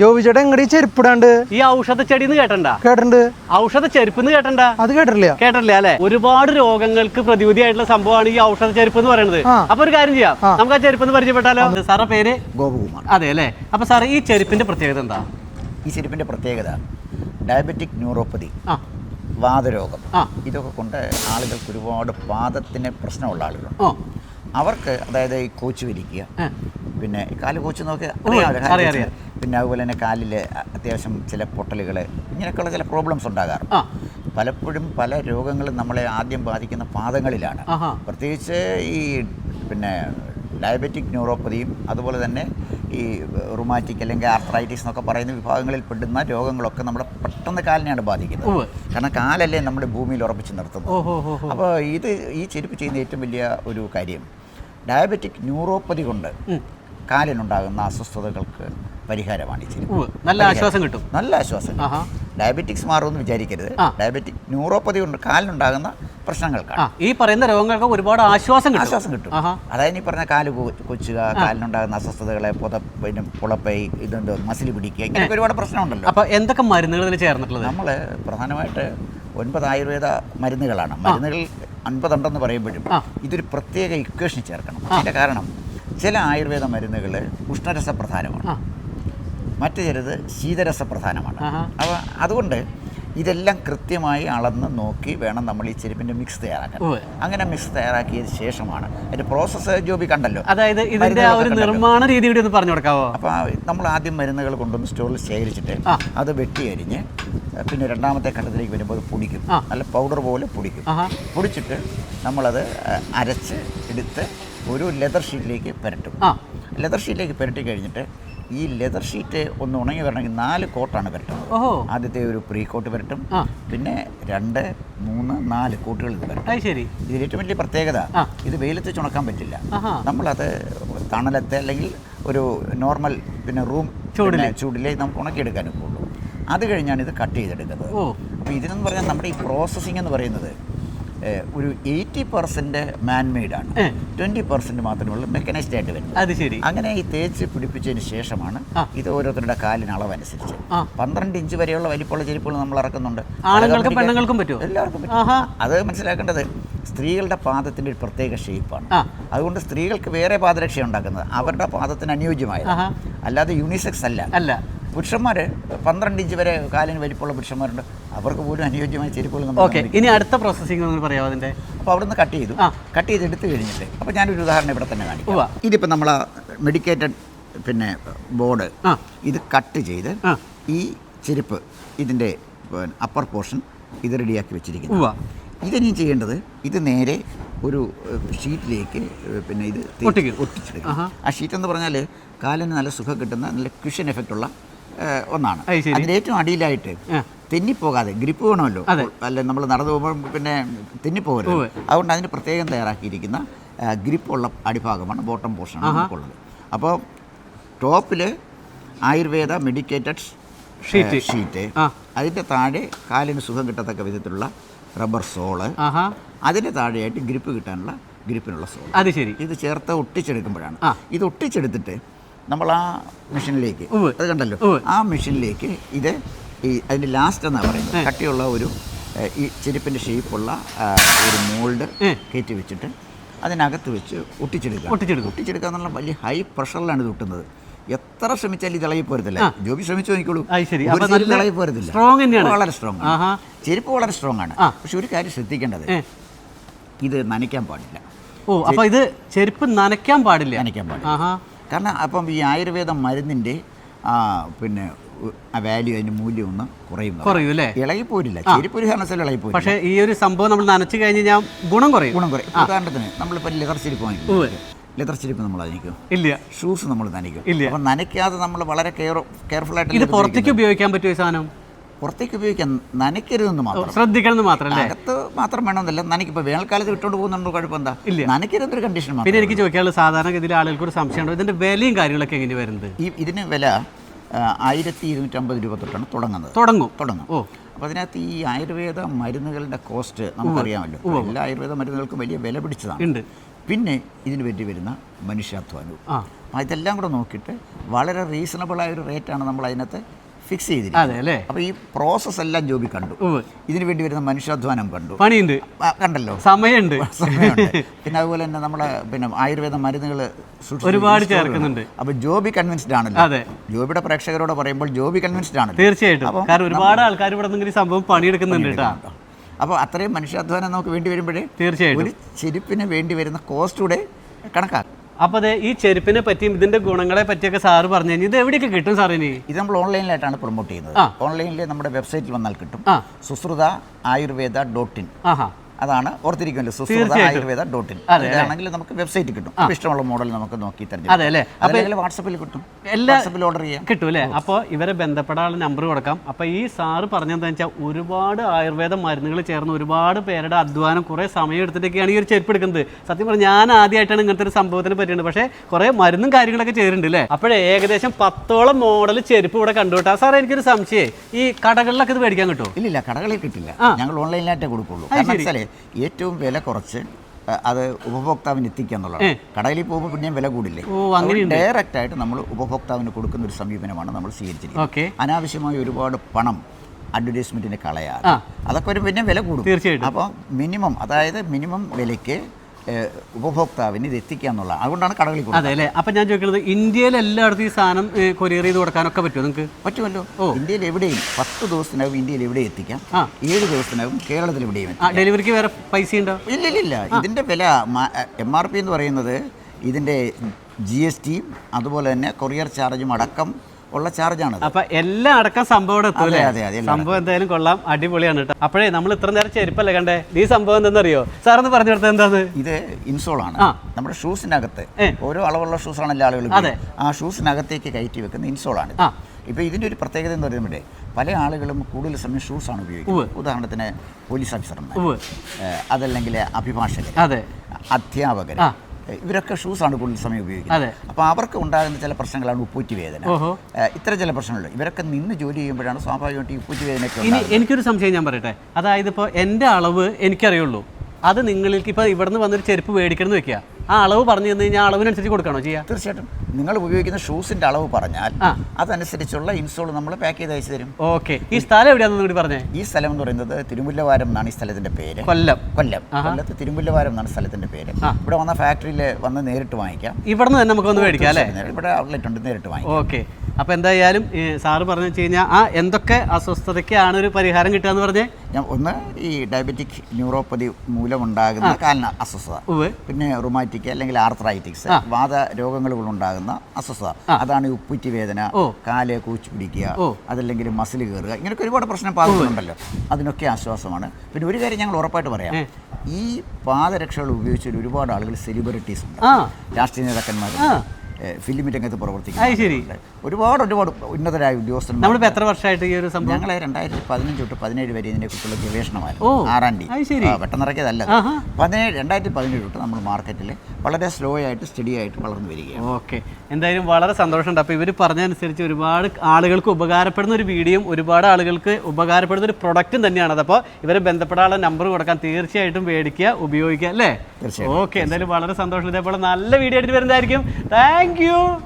ജോബി ചേട്ടൻ എങ്ങടെ ചെരുപ്പിടാണ്ട്? ഈ ഔഷധ ചെടിന്ന് കേട്ടണ്ട കേട്ടിട്ടുണ്ട്. ഔഷധ ചെരുപ്പ് കേട്ടണ്ട അത് കേട്ടിട്ടില്ല. കേട്ടില്ല അല്ലെ? ഒരുപാട് രോഗങ്ങൾക്ക് പ്രതിവിധിയായിട്ടുള്ള സംഭവമാണ് ഈ ഔഷധ ചെരുപ്പ് എന്ന് പറയുന്നത്. അപ്പൊ ഒരു കാര്യം ചെയ്യാം. നമുക്ക് ആ ചെരുപ്പ് എന്ന് പരിചയപ്പെട്ടാലോ സാറേ പേര്? ഗോപകുമാർ. അതെ അല്ലെ? അപ്പൊ സാർ ഈ ചെരുപ്പിന്റെ പ്രത്യേകത എന്താ? ഈ ചെരുപ്പിന്റെ പ്രത്യേകത ഡയബറ്റിക് ന്യൂറോപ്പതി ആ. വാതരോഗം ആ. ഇതൊക്കെ കൊണ്ട് ആളുകൾക്ക് ഒരുപാട് പാദത്തിന് പ്രശ്നമുള്ള ആളുകളുണ്ട്. അവർക്ക് അതായത് ഈ കോച്ച് വലിക്കുക പിന്നെ ഈ കാൽ കോച്ച് നോക്കി പിന്നെ അതുപോലെ തന്നെ കാലിൽ അത്യാവശ്യം ചില പൊട്ടലുകൾ ഇങ്ങനെയൊക്കെയുള്ള ചില പ്രോബ്ലംസ് ഉണ്ടാകാറുണ്ട്. പലപ്പോഴും പല രോഗങ്ങളും നമ്മളെ ആദ്യം ബാധിക്കുന്ന പാദങ്ങളിലാണ്. പ്രത്യേകിച്ച് ഈ പിന്നെ ഡയബറ്റിക് ന്യൂറോപ്പതിയും അതുപോലെ തന്നെ ഈ റുമാറ്റിക് അല്ലെങ്കിൽ ആർത്രൈറ്റിസ് എന്നൊക്കെ പറയുന്ന വിഭാഗങ്ങളിൽ പെടുന്ന രോഗങ്ങളൊക്കെ നമ്മുടെ പെട്ടെന്ന് കാലിനെയാണ് ബാധിക്കുന്നത്. കാരണം കാലല്ലേ നമ്മുടെ ഭൂമിയിൽ ഉറപ്പിച്ച് നിർത്തുന്നത്. അപ്പോൾ ഇത് ഈ ചെരുപ്പ് ചെയ്യുന്ന ഏറ്റവും വലിയ ഒരു കാര്യം. ഡയബറ്റിക് ന്യൂറോപ്പതി കൊണ്ട്. കാലിനുണ്ടാകുന്ന അസ്വസ്ഥതകൾക്ക് പരിഹാരമാണ് ഈ നല്ല ആശ്വാസം കിട്ടും. നല്ല ആശ്വാസം. ഡയബറ്റിക്സ് മാറുമെന്ന് വിചാരിക്കരുത്. ഡയബറ്റിക് ന്യൂറോപ്പതി കൊണ്ട് കാലിനുണ്ടാകുന്ന പ്രശ്നങ്ങൾക്കാണ്. ഈ പറയുന്ന രോഗങ്ങൾക്ക് ഒരുപാട് ആശ്വാസം കിട്ടും. ആശ്വാസം കിട്ടും. അതായത് ഈ പറഞ്ഞ കാൽ കൊച്ചുക കാലിനുണ്ടാകുന്ന അസ്വസ്ഥതകളെ പുത പിന്നെ പുളപ്പൈ ഇതുണ്ട് മസിൽ പിടിക്കുക ഇങ്ങനെയൊക്കെ ഒരുപാട് പ്രശ്നമുണ്ടല്ലോ. അപ്പൊ എന്തൊക്കെ മരുന്നുകൾ ഇതിൽ ചേർന്നിട്ടുള്ളത്? നമ്മൾ പ്രധാനമായിട്ട് ഒൻപത് ആയുർവേദ മരുന്നുകളാണ്. മരുന്നുകൾ അൻപതുണ്ടെന്ന് പറയുമ്പോഴും. ഇതൊരു പ്രത്യേക ഇക്വേഷൻ ചേർക്കണം. അതിന്റെ കാരണം ചില ആയുർവേദ മരുന്നുകൾ ഉഷ്ണരസപ്രധാനമാണ്. മറ്റു ചിലത് ശീതരസപ്രധാനമാണ്. അപ്പോൾ അതുകൊണ്ട് ഇതെല്ലാം കൃത്യമായി അളന്ന് നോക്കി വേണം നമ്മൾ ഈ ചെരുപ്പിന്റെ മിക്സ് തയ്യാറാക്കാൻ. അങ്ങനെ മിക്സ് തയ്യാറാക്കിയതിന് ശേഷമാണ് അതിന്റെ പ്രോസസ്സ് ജോബി കണ്ടല്ലോ. അതായത് ഇതിന്റെ ഒരു നിർമ്മാണ രീതി കൂടി ഒന്ന് പറഞ്ഞു കൊടുക്കാവോ? അപ്പോൾ നമ്മൾ ആദ്യം മരുന്നുകൾ കൊണ്ടുവന്ന് സ്റ്റോറിൽ ശേഖരിച്ചിട്ട് അത് വെട്ടി അരിഞ്ഞ് പിന്നെ രണ്ടാമത്തെ ഘട്ടത്തിലേക്ക് വരുമ്പോൾ അത് പൊടിക്കും. നല്ല പൗഡർ പോലെ പൊടിക്കും. പൊടിച്ചിട്ട് നമ്മളത് അരച്ച് എടുത്ത് ഒരു ലെതർ ഷീറ്റിലേക്ക് പുരട്ടും. ലെതർ ഷീറ്റിലേക്ക് പുരട്ടി കഴിഞ്ഞിട്ട് ഈ ലെതർ ഷീറ്റ് ഒന്ന് ഉണങ്ങി വരണമെങ്കിൽ നാല് കോട്ടാണ് വരട്ടും ഓഹോ. ആദ്യത്തെ ഒരു പ്രീ കോട്ട് വരട്ടും. പിന്നെ രണ്ട് മൂന്ന് നാല് കോട്ടുകൾ ഇത് വരട്ടും. ശരി. ഇതിൽ ഏറ്റവും വലിയ പ്രത്യേകത ഇത് വെയിലത്ത് ചുണക്കാൻ പറ്റില്ല. നമ്മളത് തണലത്തെ അല്ലെങ്കിൽ ഒരു നോർമൽ പിന്നെ റൂം ചൂടിലെ. ചൂടിലേ നമുക്ക് ഉണക്കിയെടുക്കാനൊക്കെ ഉള്ളൂ. അത് കഴിഞ്ഞാണ് ഇത് കട്ട് ചെയ്തെടുക്കുന്നത്. അപ്പോൾ ഇതിനെന്ന് പറഞ്ഞാൽ നമ്മുടെ ഈ പ്രോസസ്സിംഗ് എന്ന് പറയുന്നത് ഒരു എയ്റ്റി പെർസെന്റ് മാൻമെയ്ഡാണ്. ട്വന്റി പെർസെന്റ് മാത്രമേ ഉള്ളൂ മെക്കാനൈസ്ഡ് ആയിട്ട് വരുന്നത്. അത് ശരി. അങ്ങനെ ഈ തേച്ച് പിടിപ്പിച്ചതിന് ശേഷമാണ് ഇത് ഓരോരുത്തരുടെ കാലിന് അളവനുസരിച്ച്. പന്ത്രണ്ട് ഇഞ്ച് വരെയുള്ള വലിപ്പമുള്ള ചെരുപ്പുകൾ നമ്മൾ ഇറക്കുന്നുണ്ട്. ആണുങ്ങൾക്കും പെണ്ണുങ്ങൾക്കും പറ്റും. എല്ലാവർക്കും. അത് മനസ്സിലാക്കേണ്ടത് സ്ത്രീകളുടെ പാദത്തിന്റെ ഒരു പ്രത്യേക ഷേപ്പാണ് അതുകൊണ്ട് സ്ത്രീകൾക്ക് വേറെ പാദരക്ഷ ഉണ്ടാക്കുന്നത്. അവരുടെ പാദത്തിന് അനുയോജ്യമായ അല്ലാതെ യൂണിസെക്സ് അല്ല. അല്ല. പുരുഷന്മാർ പന്ത്രണ്ട് ഇഞ്ച് വരെ കാലിന് വലിപ്പമുള്ള പുരുഷന്മാരുണ്ട്. അവർക്ക് പോലും അനുയോജ്യമായ ചെരുപ്പുകൾ ഓക്കെ ഇനി അടുത്ത പ്രോസസ്സിംഗ് പറയാമോ അതിന്റെ അപ്പോൾ അവിടുന്ന് കട്ട് ചെയ്തു. കട്ട് ചെയ്ത് എടുത്തു കഴിഞ്ഞിട്ട് അപ്പോൾ ഞാനൊരു ഉദാഹരണം ഇവിടെ തന്നെ കാണിക്കാം. ഇതിപ്പോൾ നമ്മൾ മെഡിക്കേറ്റഡ് പിന്നെ ബോർഡ്. ഇത് കട്ട് ചെയ്ത് ഈ ചെരുപ്പ് ഇതിന്റെ അപ്പർ പോർഷൻ ഇത് റെഡിയാക്കി വെച്ചിരിക്കുന്നു. ഇതിനി ചെയ്യേണ്ടത് ഇത് നേരെ ഒരു ഷീറ്റിലേക്ക് പിന്നെ ഇത്. ഒട്ടിച്ചെടുക്കും ആ ഷീറ്റ് എന്ന് പറഞ്ഞാൽ കാലിന് നല്ല സുഖം കിട്ടുന്ന നല്ല ക്വിഷൻ എഫക്റ്റ് ഉള്ള ഏഹ്, ഒന്നാണ്. അതിന്റെ ഏറ്റവും അടിയിലായിട്ട്. തെന്നിപ്പോകാതെ ഗ്രിപ്പ് വേണമല്ലോ. അല്ല നമ്മൾ നടന്നു പോകുമ്പോൾ പിന്നെ തെന്നിപ്പോകരുത്. അതുകൊണ്ട് അതിന് പ്രത്യേകം തയ്യാറാക്കിയിരിക്കുന്ന ഗ്രിപ്പുള്ള അടിഭാഗമാണ് ബോട്ടം പോർഷൻ. നമുക്കുള്ളത് അപ്പോൾ ടോപ്പിൽ ആയുർവേദ മെഡിക്കേറ്റഡ് ഷീറ്റ്. ഷീറ്റ്. അതിന്റെ താഴെ കാലിന് സുഖം കിട്ടത്തക്ക വിധത്തിലുള്ള റബ്ബർ സോൾ അതിന്റെ താഴെയായിട്ട് ഗ്രിപ്പ് കിട്ടാനുള്ള ഗ്രിപ്പിനുള്ള സോൾ അത് ശരി ഇത് ചേർത്ത് ഒട്ടിച്ചെടുക്കുമ്പോഴാണ് ഇത് ഒട്ടിച്ചെടുത്തിട്ട് നമ്മൾ ആ മെഷീനിലേക്ക്. അത് കണ്ടല്ലോ? ആ മെഷീനിലേക്ക് ഇത് ഈ അതിന്റെ ലാസ്റ്റ് എന്നാണ് പറയുന്നത്? കട്ടിയുള്ള ഒരു ഈ ചെരുപ്പിന്റെ ഷേപ്പുള്ള ഒരു മോൾഡ്. കയറ്റി വെച്ചിട്ട് അതിനകത്ത് വെച്ച് ഒട്ടിച്ചെടുക്കുക. ഒട്ടിച്ചെടുക്കുക ഒട്ടിച്ചെടുക്കുക എന്നുള്ള വലിയ ഹൈ പ്രഷറിലാണ് ഇത് ഒട്ടുന്നത്. എത്ര ശ്രമിച്ചാലും ഇത് ഇളകി പോരത്തില്ല. ജോബി ശ്രമിച്ചു നോക്കിക്കോളൂ ഇളകി പോരത്തില്ല. വളരെ സ്ട്രോങ്. ചെരുപ്പ് വളരെ സ്ട്രോങ് ആണ്. പക്ഷെ ഒരു കാര്യം ശ്രദ്ധിക്കേണ്ടത്. ഇത് നനയ്ക്കാൻ പാടില്ല. ഓ അപ്പൊ ഇത് ചെരുപ്പ് നനയ്ക്കാൻ പാടില്ല. നനയ്ക്കാൻ പാടില്ല. കാരണം അപ്പം ഈ ആയുർവേദ മരുന്നിന്റെ പിന്നെ ആ വാല്യൂ അതിന്റെ മൂല്യം ഒന്ന് കുറയും കുറയും അല്ലേ? ഇളകിപ്പോരില്ല. ചെരിപ്പൊരു കാരണത്തിൽ ഇളകിപ്പോരില്ല. പക്ഷേ ഈ ഒരു സംഭവം നമ്മൾ നനച്ചു കഴിഞ്ഞ് ഞാൻ ഗുണം കുറയും. ഗുണം കുറയും. ഉദാഹരണത്തിന് നമ്മളിപ്പോൾ ലെതർ ചെരുപ്പ്. വാങ്ങിക്കും ലെതർ ചെരുപ്പ് നമ്മൾ നനയ്ക്കും. ഇല്ല. ഷൂസ് നമ്മൾ നനയ്ക്കും. ഇല്ല. അപ്പം നനയ്ക്കാതെ നമ്മൾ വളരെ കെയർ കെയർഫുൾ ആയിട്ട് ഇത് പുറത്തേക്ക് ഉപയോഗിക്കാൻ പറ്റുമോ സാധനം? പുറത്തേക്ക് ഉപയോഗിക്കാൻ നനയ്ക്കരുതെന്ന് മാത്രം. ശ്രദ്ധിക്കണം മാത്രം അകത്ത് മാത്രം വേണമെന്നില്ല നനയ്ക്ക് വേനൽക്കാലത്ത് ഇട്ടുകൊണ്ട് പോകുന്നുണ്ടോ കുഴപ്പമെന്താ? ഇല്ല. നനയ്ക്കരുതൊരു കണ്ടീഷൻ മാത്രം പിന്നെ എനിക്ക് ചോദിക്കാനുള്ള സാധാരണഗതിയിൽ ആളുകൾക്ക് ഒരു സംശയമുണ്ടോ. ഇതിന്റെ വിലയും കാര്യങ്ങളൊക്കെ എങ്ങനെ വരുന്നത്? ഈ ഇതിന് വില ആയിരത്തി ഇരുന്നൂറ്റമ്പത് രൂപ തൊട്ടാണ് തുടങ്ങുന്നത്. തുടങ്ങും. തുടങ്ങും. ഓ. അപ്പോൾ അതിനകത്ത് ഈ ആയുർവേദ മരുന്നുകളുടെ കോസ്റ്റ് നമുക്കറിയാമല്ലോ. എല്ലാ ആയുർവേദ മരുന്നുകൾക്കും വലിയ വില പിടിച്ചതാണ്. ഉണ്ട്. പിന്നെ ഇതിന് വേണ്ടി വരുന്ന മനുഷ്യാധ്വാനവും അപ്പം ഇതെല്ലാം കൂടെ നോക്കിയിട്ട് വളരെ റീസണബിളായ ഒരു റേറ്റാണ് നമ്മൾ അതിനകത്ത് ഫിക്സ് അതെ ചെയ്തിരിക്കുന്നത് അല്ലേ? അപ്പോൾ ഈ പ്രോസസ് എല്ലാം ജോബി കണ്ടു. ഇതിനു വേണ്ടി വരുന്ന മനുഷ്യാധ്വാനം കണ്ടു. പണിയുണ്ട്. കണ്ടല്ലോ. സമയമുണ്ട്. സമയമുണ്ട്. പിന്നെ അതുപോലെ തന്നെ നമ്മളെ പിന്നെ ആയുർവേദ മരുന്നുകൾ ഒരുപാട് ചേർക്കുന്നുണ്ട്. അപ്പോൾ ജോബി കൺവിൻസ്ഡ് ആണല്ലോ. അതെ. ജോബിയുടെ പ്രേക്ഷകരോട് പറയുമ്പോൾ ജോബി കൺവിൻസ്ഡ് ആണ് തീർച്ചയായിട്ടും. കാരണം ഒരുപാട് ആൾക്കാർ ഇവിടെ നിന്ന് സംഭവം പണിയെടുക്കുന്നുണ്ട് കേട്ടോ. അപ്പോൾ അത്രയും മനുഷ്യാധ്വാനം നമുക്ക് വേണ്ടി വരുമ്പോഴേ തീർച്ചയായിട്ടും. ഒരു ചെരുപ്പിന് വേണ്ടി വരുന്ന കോസ്റ്റ് കൂടെ കണക്കാക്കും. അപ്പൊ അതെ ഈ ചെരുപ്പിനെ പറ്റിയും ഇതിന്റെ ഗുണങ്ങളെ പറ്റിയൊക്കെ സാറ് പറഞ്ഞു കഴിഞ്ഞാൽ ഇത് എവിടെയൊക്കെ കിട്ടും സാർ ഇനി? ഇത് നമ്മൾ ഓൺലൈനിലായിട്ടാണ് പ്രൊമോട്ട് ചെയ്യുന്നത്. ഓൺലൈനിൽ നമ്മുടെ വെബ്സൈറ്റിൽ വന്നാൽ കിട്ടും. Sushruta Ayurveda dot in. അതാണ് ഓർത്തിരിക്കുമല്ലോ സുശ്രുത. Ayurveda dot in. അതെ, അതിലാണെങ്കിൽ നമുക്ക് വെബ്സൈറ്റ് കിട്ടും. ഇഷ്ടമുള്ള മോഡൽ നമുക്ക് നോക്കി തരും അതെ അല്ലേ? അല്ലെങ്കിൽ വാട്സപ്പിൽ കിട്ടും. എല്ലാ- ഓർഡർ ചെയ്യാം. കിട്ടും അല്ലേ? അപ്പോൾ ഇവരെ ബന്ധപ്പെടാനുള്ള നമ്പർ കൊടുക്കാം. അപ്പോൾ ഈ സാറ് പറഞ്ഞതെന്ന് വെച്ചാൽ ഒരുപാട് ആയുർവേദ മരുന്നുകൾ ചേർന്ന് ഒരുപാട് പേരുടെ അധ്വാനം കുറേ സമയം എടുത്തിട്ടൊക്കെയാണ് ഈ ഒരു ചെരുപ്പ് എടുക്കുന്നത്. സത്യം പറഞ്ഞാൽ ഞാൻ ആദ്യമായിട്ടാണ് ഇങ്ങനത്തെ ഒരു സംഭവത്തിന് പറ്റിയത് പക്ഷേ കുറേ മരുന്നും കാര്യങ്ങളൊക്കെ ചേരുന്നുണ്ട് അല്ലേ? അപ്പോഴേ ഏകദേശം പത്തോളം മോഡൽ ചെരുപ്പ് ഇവിടെ കണ്ടുവിട്ടാ സാറേ എനിക്കൊരു സംശയം. ഈ കടകളിലൊക്കെ ഇത് മേടിക്കാൻ കിട്ടും ഇല്ലില്ല കടകളിൽ കിട്ടില്ല. ഞങ്ങൾ ഓൺലൈനിലായിട്ടേ കൊടുക്കുള്ളൂ. ഏറ്റവും വില കുറച്ച് അത് ഉപഭോക്താവിന് എത്തിക്കുക എന്നുള്ളതാണ് കടയിൽ പോകുമ്പോൾ പിന്നെയും വില കൂടില്ലേ. ഡയറക്റ്റ് ആയിട്ട് നമ്മൾ ഉപഭോക്താവിന് കൊടുക്കുന്ന ഒരു സമീപനമാണ് നമ്മൾ സ്വീകരിച്ചിരിക്കുന്നത് അനാവശ്യമായി അനാവശ്യമായ ഒരുപാട് പണം അഡ്വർടൈസ്മെന്റിന് കളയാതെ ആ. അതൊക്കെ ഒരു പിന്നെ വില കൂടും തീർച്ചയായിട്ടും. അപ്പോൾ മിനിമം അതായത് മിനിമം വിലയ്ക്ക് ഉപഭോക്താവിന് ഇത് എത്തിക്കുക എന്നുള്ള അതുകൊണ്ടാണ് കടകളിൽ അതെ അല്ലേ? അപ്പം ഞാൻ ചോദിക്കുന്നത് ഇന്ത്യയിൽ എല്ലായിടത്തും ഈ സാധനം കൊറിയർ ചെയ്ത് കൊടുക്കാനൊക്കെ പറ്റുമോ നിങ്ങൾക്ക് പറ്റുമല്ലോ. ഓ. ഇന്ത്യയിൽ എവിടെയും പത്ത് ദിവസത്തിനകം ഇന്ത്യയിൽ എവിടെ എത്തിക്കാം. ഏഴ് ദിവസത്തിനകം കേരളത്തിൽ എവിടെയും ഡെലിവറിക്ക് വേറെ പൈസ ഉണ്ടോ? ഇല്ല ഇല്ല ഇല്ല. ഇതിന്റെ വില എം ആർ പി എന്ന് പറയുന്നത് ഇതിന്റെ ജി എസ് ടിയും അതുപോലെ തന്നെ കൊറിയർ ചാർജും അടക്കം ഉള്ള ചാർജാണ് അപ്പൊ എല്ലാം അടക്കം സംഭവം ഇവിടെ അതെ, അല്ലേ? അതെ, അതെ, എല്ലാം സംഭവം എന്തായാലും കൊള്ളാം. അടിപൊളിയാണ് കേട്ടോ. അപ്പോഴേ നമ്മൾ ഇത്ര നേരം ചെരുപ്പല്ലേ കണ്ടേ? ഈ സംഭവം എന്താണെന്നറിയോ സാറൊന്ന് പറഞ്ഞു കൊടുത്തത് എന്താന്ന്? ഇത് ഇൻസോൾ ആണ്. നമ്മുടെ ഷൂസിനകത്ത് ഏ. ഓരോ അളവുള്ള ഷൂസാണ് എല്ലാ ആളുകളും അതെ. ആ ഷൂസിനകത്തേക്ക് കയറ്റി വെക്കുന്ന ഇൻസോൾ ആണ് ഇപ്പൊ ഇതിന്റെ ഒരു പ്രത്യേകത എന്ന് പറയുമ്പോൾ പല ആളുകളും കൂടുതൽ സമയം ആണ് ഉപയോഗിക്കുന്നത്. ഉദാഹരണത്തിന് പോലീസ് ഓഫീസർമാർ ഉവ്വ്. ഏഹ്, അതല്ലെങ്കിൽ അഭിഭാഷകർ അതെ. അധ്യാപകർ ആ. ഇവരൊക്കെ ഷൂസാണ് കൂടുതൽ സമയം ഉപയോഗിക്കുന്നത്. അപ്പോൾ അവർക്ക് ഉണ്ടാകുന്ന ചില പ്രശ്നങ്ങളാണ് ഉപ്പൂറ്റി വേദന. ഇത്ര ഇത്തരം ചില പ്രശ്നങ്ങളുണ്ട്. ഇവരൊക്കെ നിന്ന് ജോലി ചെയ്യുമ്പോഴാണ് സ്വാഭാവികമായിട്ട് ഈ ഉപ്പൂറ്റി വേദനയൊക്കെ ഇനി എനിക്കൊരു സംശയം ഞാൻ പറയട്ടെ? അതായത് ഇപ്പോൾ എന്റെ അളവ് എനിക്കറിയുള്ളൂ. അത് നിങ്ങൾക്ക് ഇപ്പോൾ ഇവിടുന്ന് വന്നൊരു ചെരുപ്പ് മേടിക്കണം എന്ന് വെക്കുക. ആ അളവ് പറഞ്ഞു തന്നു കഴിഞ്ഞാൽ അളവിനനുസരിച്ച് കൊടുക്കണോ ചെയ്യാം? തീർച്ചയായിട്ടും. നിങ്ങൾ ഉപയോഗിക്കുന്ന ഷൂസിന്റെ അളവ് പറഞ്ഞാൽ അതനുസരിച്ചുള്ള ഇൻസോൾ നമ്മൾ പാക്ക് ചെയ്ത് അയച്ചു തരും. ഓക്കെ. ഈ സ്ഥലം എവിടെയാണെന്ന് കൂടി പറഞ്ഞേ? ഈ സ്ഥലം എന്ന് പറയുന്നത് തിരുമുല്ലവാരം എന്നാണ് ഈ സ്ഥലത്തിന്റെ പേര്. കൊല്ലം. കൊല്ലം. കൊല്ലത്ത് തിരുമുല്ലവാരം എന്നാണ് സ്ഥലത്തിന്റെ പേര്. ഇവിടെ വന്ന ഫാക്ടറിയിൽ വന്ന് നേരിട്ട് വാങ്ങിക്കാം. ഇവിടുന്ന് തന്നെ നമുക്കൊന്ന് മേടിക്കാം അല്ലേ? ഇവിടെ ഔട്ട്ലെറ്റ് ഉണ്ട് നേരിട്ട് വാങ്ങിക്കാം. ഓക്കെ. അപ്പോൾ എന്തായാലും സാറ് പറഞ്ഞു വെച്ച് കഴിഞ്ഞാൽ ആ എന്തൊക്കെ അസ്വസ്ഥതയ്ക്കാണ് ഒരു പരിഹാരം കിട്ടുക എന്ന് പറഞ്ഞേ? ഞാൻ ഒന്ന് ഈ ഡയബറ്റിക് ന്യൂറോപ്പതി മൂലമുണ്ടാകുന്ന കാലിന് അസ്വസ്ഥത. പിന്നെ റുമാറ്റിക് അല്ലെങ്കിൽ ആർത്രൈറ്റിക്സ് വാദ രോഗങ്ങൾ കൊണ്ടുണ്ടാകുന്ന അസ്വസ്ഥത. അതാണ് ഈ ഉപ്പുറ്റി വേദന. കാൽ കൂച്ചു പിടിക്കുക അതല്ലെങ്കിൽ മസിൽ കയറുക ഇങ്ങനെയൊക്കെ ഒരുപാട് പ്രശ്നം പാകുന്നുണ്ടല്ലോ അതിനൊക്കെ ആശ്വാസമാണ്. പിന്നെ ഒരു കാര്യം ഞങ്ങൾ ഉറപ്പായിട്ട് പറയാം. ഈ പാദരക്ഷകൾ ഉപയോഗിച്ച് ഒരുപാട് ആളുകൾ സെലിബ്രിറ്റീസ് ഉണ്ട്. രാഷ്ട്രീയ. ഏ, ഫിലിം രംഗത്ത് അത് പ്രവർത്തിക്കുന്ന ശരി. ഒരുപാട് ഒരുപാട് ഉന്നതരായ ഉദ്യോഗസ്ഥർ നമ്മളിപ്പോൾ എത്ര വർഷമായിട്ട് ഈ ഒരു സംഭവം ഞങ്ങളെ രണ്ടായിരത്തി പതിനഞ്ച് തൊട്ട് പതിനേഴ് വരെ ഇതിനെ കുറിച്ചുള്ള ഗവേഷണമായിരുന്നു ആറാം തീയതി ശരി. പെട്ടെന്നിറക്കിയതല്ല. പതിനേഴ് രണ്ടായിരത്തി പതിനേഴ് തൊട്ട് നമ്മൾ മാർക്കറ്റിൽ വളരെ സ്ലോ ആയിട്ട് സ്റ്റഡി ആയിട്ട് വളർന്നു വരികയാണ്. ഓക്കെ എന്തായാലും വളരെ സന്തോഷമുണ്ട്. അപ്പോൾ ഇവർ പറഞ്ഞതനുസരിച്ച് ഒരുപാട് ആളുകൾക്ക് ഉപകാരപ്പെടുന്ന ഒരു വീഡിയോയും ഒരുപാട് ആളുകൾക്ക് ഉപകാരപ്പെടുന്ന ഒരു പ്രൊഡക്റ്റും തന്നെയാണ്. അപ്പോൾ ഇവരെ ബന്ധപ്പെടാനുള്ള നമ്പർ കൊടുക്കാൻ തീർച്ചയായിട്ടും മേടിക്കുക ഉപയോഗിക്കുക അല്ലേ. ഓക്കെ എന്തായാലും വളരെ സന്തോഷം ഇതേപോലെ നല്ല വീഡിയോ ആയിട്ട് വരുന്നതായിരിക്കും. താങ്ക്